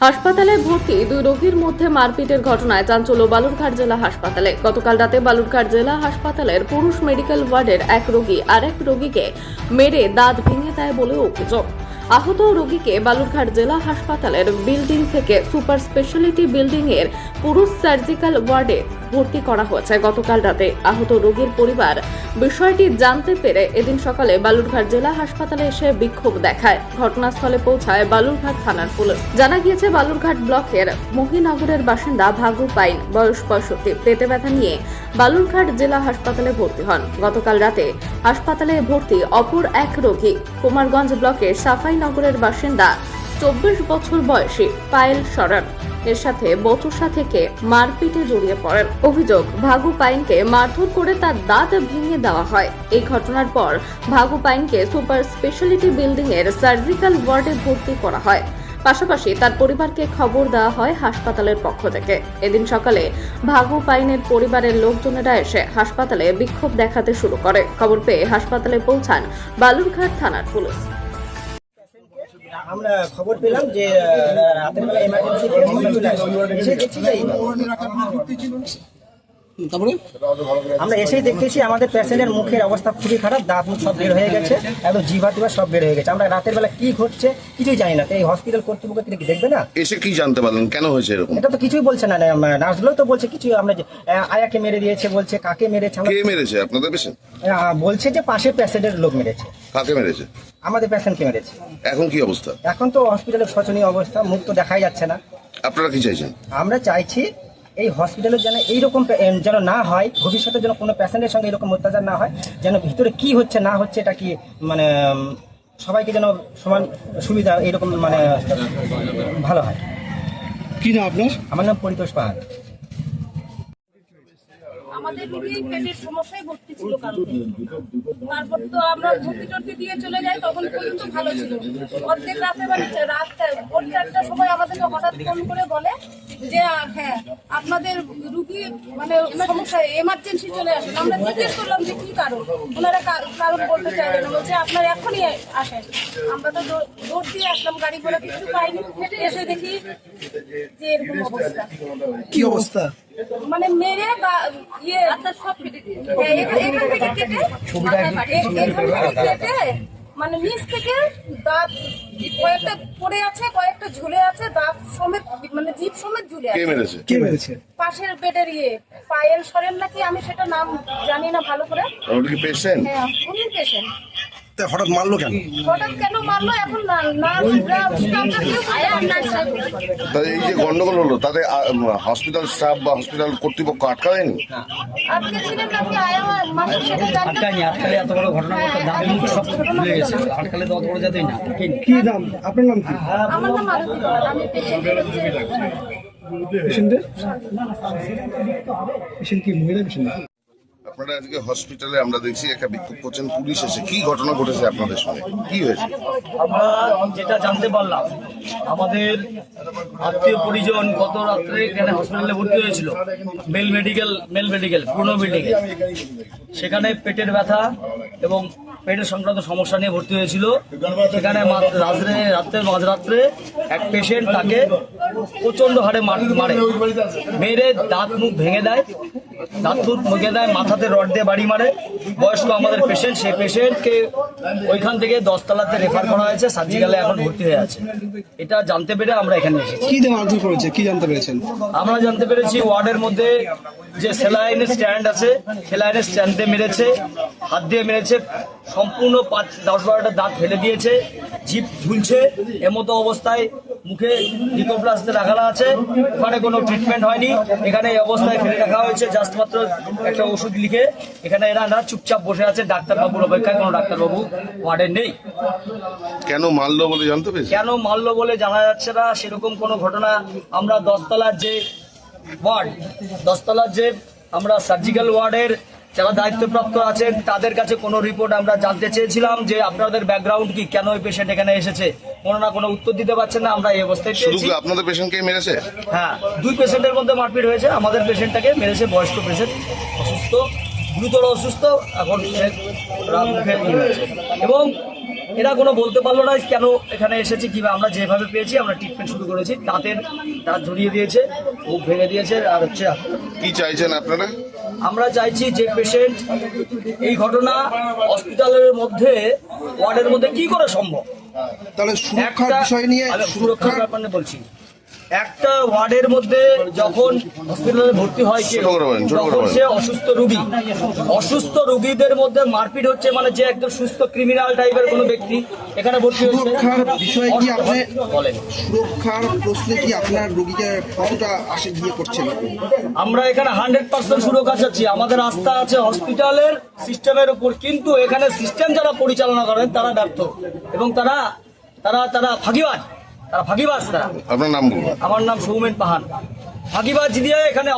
হাসপাতালে ভর্তি দুই রোগীর মধ্যে মারপিটের ঘটনায় চাঞ্চল্য বালুরঘাট জেলা হাসপাতালে। গতকাল রাতে বালুরঘাট জেলা হাসপাতালের পুরুষ মেডিকেল ওয়ার্ডের এক রোগী আরেক রোগীকে মেরে দাঁত ভেঙে দেয় বলে অভিযোগ। আহত রোগীকে বালুরঘাট জেলা হাসপাতালের বিল্ডিং থেকে সুপার স্পেশালিটি বিল্ডিং এর পুরুষ সার্জিক্যাল ওয়ার্ডে ভর্তি করা হয়েছে। গতকাল রাতে আহত রোগীর পরিবার বিষয়টি জানতে পেরে এদিন সকালে বালুরঘাট জেলা হাসপাতালে এসে বিক্ষোভ দেখায়। ঘটনাস্থলে পৌঁছায় বালুরঘাট থানার পুলিশ। জানা গিয়েছে, বালুরঘাট ব্লকের মহিনগরের বাসিন্দা ভাগু পাইন, বয়স পঁয়ষট্টি, পেটে ব্যথা নিয়ে বালুরঘাট জেলা হাসপাতালে ভর্তি হন। গতকাল রাতে হাসপাতালে ভর্তি অপর এক রোগী। কুমারগঞ্জ ব্লকের সাফাইনগরের বাসিন্দা চব্বিশ বছর বয়সী পায়েল সরণ। এর সাথে বচসা থেকে মারপিটে জড়িয়ে পড়েন। অভিযোগ, ভাগু পাইনকে মারধর করে তার দাঁত ভেঙে দেওয়া হয়। এই ঘটনার পর ভাগু পাইনকে সুপার স্পেশালিটি বিল্ডিং এর সার্জিক্যাল ওয়ার্ডে ভর্তি করা হয়। পাশাপাশি তার পরিবারকে খবর দেওয়া হয় হাসপাতালের পক্ষ থেকে। এদিন সকালে ভাগু পাইনের পরিবারের লোকজনেরা এসে হাসপাতালে বিক্ষোভ দেখাতে শুরু করে। খবর পেয়ে হাসপাতালে পৌঁছান বালুরঘাট থানার পুলিশ। আমরা খবর পেলাম যে রাতের বেলা এমার্জেন্সি তারপরে? আমরা এসেই দেখতেছি আমাদের পেশেন্টের মুখের অবস্থা খুবই খারাপ দাঁত মুখ সব বের হয়ে গেছে একদম জিভা টিভা সব বের হয়ে গেছে। আমরা রাতের বেলা কি ঘটছে কিছুই জানি না। এই হসপিটাল কর্তৃপক্ষ কি দেখবে না? এসে কি জানতে পারলেন? কেন হয়েছে এরকম? এটা তো কিছুই বলছে না নার্সগুলো তো বলছে কিছুই আমরা আয়াকে মেরে দিয়েছে বলছে কাকে মেরেছে কে মেরেছে? আপনাদের পেশেন্ট বলছে যে পাশের পেশেন্টের লোক মেরেছে। কাকে মেরেছে? আমাদের পেশেন্টকে মেরেছে। এখন কি অবস্থা? এখন তো হসপিটালের শোচনীয় অবস্থা মুখ তো দেখাই যাচ্ছে না। আপনারা কি চাইছেন? আমরা চাইছি এই হসপিটালে যেন এইরকম যেন না হয় ভবিষ্যতে যেন কোনো পেশেন্টের সঙ্গে এরকম অত্যাচার না হয় যেন ভিতরে কি হচ্ছে না হচ্ছে এটা কি মানে সবাইকে যেন সমান সুবিধা এইরকম মানে ভালো হয়। কি না আপনার? আমার নাম পরিতোষ পাহাড় আমাদের রুগী পেটের সমস্যায় ভর্তি ছিল কালকে। তারপর তো আমরা ভর্তি টর্তি দিয়ে চলে যাই তখন পর্যন্ত ভালো ছিল। অর্ধেক রাতে মানে রাত ভোর চারটার সময় আমাদেরকে হঠাৎ ফোন করে বলে যে হ্যাঁ আপনাদের রুগী মানে সমস্যা এমার্জেন্সি চলে আসেন আমরা জিজ্ঞেস করলাম যে কি কারণ? ওনারা কারণ বলতে চাইলেন না বলছে আপনার এখনই আসেন। আমরা তো দৌড় দিয়ে আসলাম গাড়ি ঘোড়া কিছু পাইনি এসে দেখি যে এরকম অবস্থা। কি অবস্থা? মানে মেরে বা ইয়ে সব কেটে দিয়ে। এখান থেকে কেটে এখান থেকে কেটে মানে নিচ থেকে দাঁত কয়েকটা পড়ে আছে কয়েকটা ঝুলে আছে দাঁত সমেত মানে জিভ কে মেরেছে কে মেরেছে পাশের বেডের ইয়ে পায়েল সরেন নাকি আমি সেটা নাম জানি না ভালো করে ওটা কি পেশেন্ট হ্যাঁ উনি পেশেন্ট তা হঠাৎ মারলো কেন হঠাৎ কেন মারলো এখন না না তাহলে এই যে গন্ডগোল হলো তাতে হসপিটাল স্টাফ বা হসপিটাল কর্তৃপক্ষ। আটকায়নি আটকালে এত বড় ঘটনা সব গেছে আটকালে তো অত বড় যাতেই না কি নাম আপনার নাম কি আমার নাম আরতি আমি পেশেন্টের হচ্ছে পেশেন্টের পেশেন্ট কি মহিলা পেশেন্ট আপনারা আজকে হসপিটালে আমরা দেখছি একটা বিক্ষোভ করছেন, পুলিশ এসে কি ঘটনা ঘটেছে আপনাদের সঙ্গে? কি হয়েছে? আমরা যেটা জানতে পারলাম, আমাদের আত্মীয় পরিজন গত রাত্রে এখানে হসপিটালে ভর্তি হয়েছিল মেল মেডিকেল মেল মেডিকেল পুরনো বিল্ডিংয়ে সেখানে পেটের ব্যথা এবং পেটের সংক্রান্ত সমস্যা নিয়ে ভর্তি হয়েছিল। সেখানে রাত্রে রাত্রে মাঝরাত্রে এক পেশেন্ট তাকে প্রচণ্ড হারে মারে মেরে। দাঁত মুখ ভেঙে দেয়। দাঁত মুখে দেয় মাথাতে রড দিয়ে বাড়ি মারে। বয়স্ক আমাদের পেশেন্ট সেই পেশেন্টকে ওইখান থেকে দশতলাতে রেফার করা হয়েছে সার্জিক্যালে এখন ভর্তি হয়ে আছে। এটা জানতে পেরে আমরা এখানে এসেছি। কি মারধর করেছে কি জানতে পেরেছেন? আমরা জানতে পেরেছি ওয়ার্ডের মধ্যে যে সেলাইনের স্ট্যান্ড আছে সেলাইনের স্ট্যান্ড দিয়ে মেরেছে হাত দিয়ে মেরেছে সম্পূর্ণ পাঁচ দশ বারোটা দাঁত ফেলে দিয়েছে জিপ ঝুলছে এমতো অবস্থায় মুখে ডিকোপ্লাস্টে রাখা আছে ওখানে কোনো ট্রিটমেন্ট হয়নি এখানে এই অবস্থায় ফেলে রাখা হয়েছে জাস্ট মাত্র একটা ওষুধ লিখে এখানে এরা না চুপচাপ বসে আছে ডাক্তারবাবুর অপেক্ষায় কোনো ডাক্তারবাবু ওয়ার্ডে নেই। কেন মারলো বলে জানতে পেরেছি? কেন মারলো বলে জানা যাচ্ছে না সেরকম কোনো ঘটনা আমরা দশতলার যে ওয়ার্ড দশতলার যে আমরা সার্জিক্যাল ওয়ার্ডের যারা দায়িত্বপ্রাপ্ত আছেন তাদের কাছে কোনো রিপোর্ট আমরা জানতে চেয়েছিলাম যে আপনাদের ব্যাকগ্রাউন্ড কি কেন ওই পেশেন্ট এখানে এসেছে? কোনো না কোনো উত্তর দিতে পারছেন না আমরা এই অবস্থায় শুধু পেয়েছি। আপনাদের পেশেন্টকে মেরেছে? হ্যাঁ দুই পেশেন্টের মধ্যে মারপিট হয়েছে আমাদের পেশেন্টটাকে মেরেছে বয়স্ক পেশেন্ট অসুস্থ গুরুতর অসুস্থ এখন। এবং এরা কোনো বলতে পারল না কেন এখানে এসেছে কিংবা আমরা যেভাবে পেয়েছি আমরা ট্রিটমেন্ট শুরু করেছি। দাঁতের দাঁত ঝরিয়ে দিয়েছে মুখ ভেঙে দিয়েছে আর হচ্ছে কি চাইছেন আপনারা? আমরা চাইছি যে পেশেন্ট এই ঘটনা হসপিটালের মধ্যে ওয়ার্ডের মধ্যে কি করে সম্ভব? তাহলে সুরক্ষার বিষয় নিয়ে সুরক্ষার ব্যাপারে বলছি। একটা ওয়ার্ডের মধ্যে যখন হসপিটালে ভর্তি হয় কেউ তখন সে অসুস্থ রোগী। অসুস্থ রুগীদের মধ্যে মারপিট হচ্ছে মানে যে একদম সুস্থ ক্রিমিনাল টাইপের কোনো ব্যক্তি এখানে ভর্তি বিষয়ে কি আপনি বলেন। সুরক্ষার প্রশ্নে কি আপনার রোগীকে কতটা আসে গিয়ে করছেন আমরা এখানে হান্ড্রেড পার্সেন্ট সুরক্ষা চাচ্ছি। আমাদের আস্থা আছে হসপিটালের সিস্টেমের উপর কিন্তু এখানে সিস্টেম যারা পরিচালনা করেন তারা ব্যর্থ। এবং তারা তারা তারা ফাঁকিবাজ তারা ফাঁকিবাজ তারা। আপনার নাম বলুন। আমার নাম সৌমেন পাহান। ফাঁকিবাজ দিয়ে এখানে